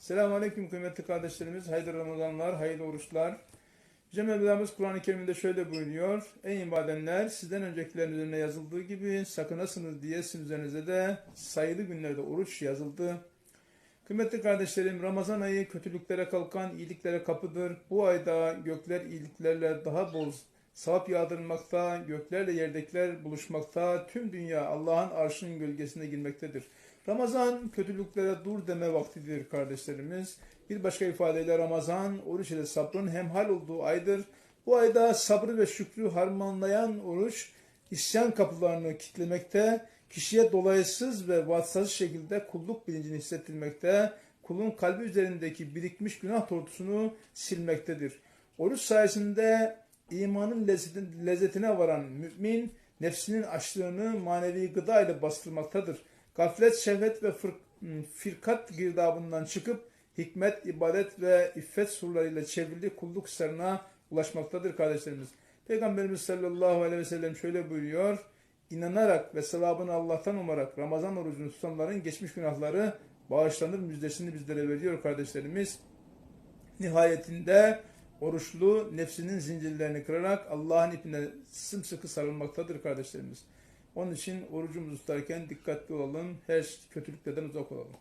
Selamun Aleyküm kıymetli kardeşlerimiz. Hayırlı Ramazanlar, hayırlı oruçlar. Yüce Mevlamız Kur'an-ı Kerim'de şöyle buyuruyor. Ey ibadenler sizden öncekilerin üzerine yazıldığı gibi sakınasınız diye sizin üzerinize de sayılı günlerde oruç yazıldı. Kıymetli kardeşlerim Ramazan ayı kötülüklere kalkan iyiliklere kapıdır. Bu ayda gökler iyiliklerle daha bol sevap yağdırmakta, göklerle yerdekiler buluşmakta, tüm dünya Allah'ın arşının gölgesine girmektedir. Ramazan kötülüklere dur deme vaktidir kardeşlerimiz. Bir başka ifadeyle Ramazan oruç ile sabrın hemhal olduğu aydır. Bu ayda sabrı ve şükrü harmanlayan oruç isyan kapılarını kitlemekte, kişiye dolaysız ve vatsız şekilde kulluk bilincini hissettirmekte, kulun kalbi üzerindeki birikmiş günah tortusunu silmektedir. Oruç sayesinde imanın lezzetin- lezzetine varan mümin, nefsinin açlığını manevi gıda ile bastırmaktadır. Gaflet, şehvet ve fır- firkat girdabından çıkıp hikmet, ibadet ve iffet surlarıyla çevrili kulluk sırrına ulaşmaktadır kardeşlerimiz. Peygamberimiz sallallahu aleyhi ve sellem şöyle buyuruyor. İnanarak ve sevabını Allah'tan umarak Ramazan orucunu tutanların geçmiş günahları bağışlanır müjdesini bizlere veriyor kardeşlerimiz. Nihayetinde oruçlu nefsinin zincirlerini kırarak Allah'ın ipine sımsıkı sarılmaktadır kardeşlerimiz. Onun için orucumuzu tutarken dikkatli olalım, her kötülüklerden uzak olalım.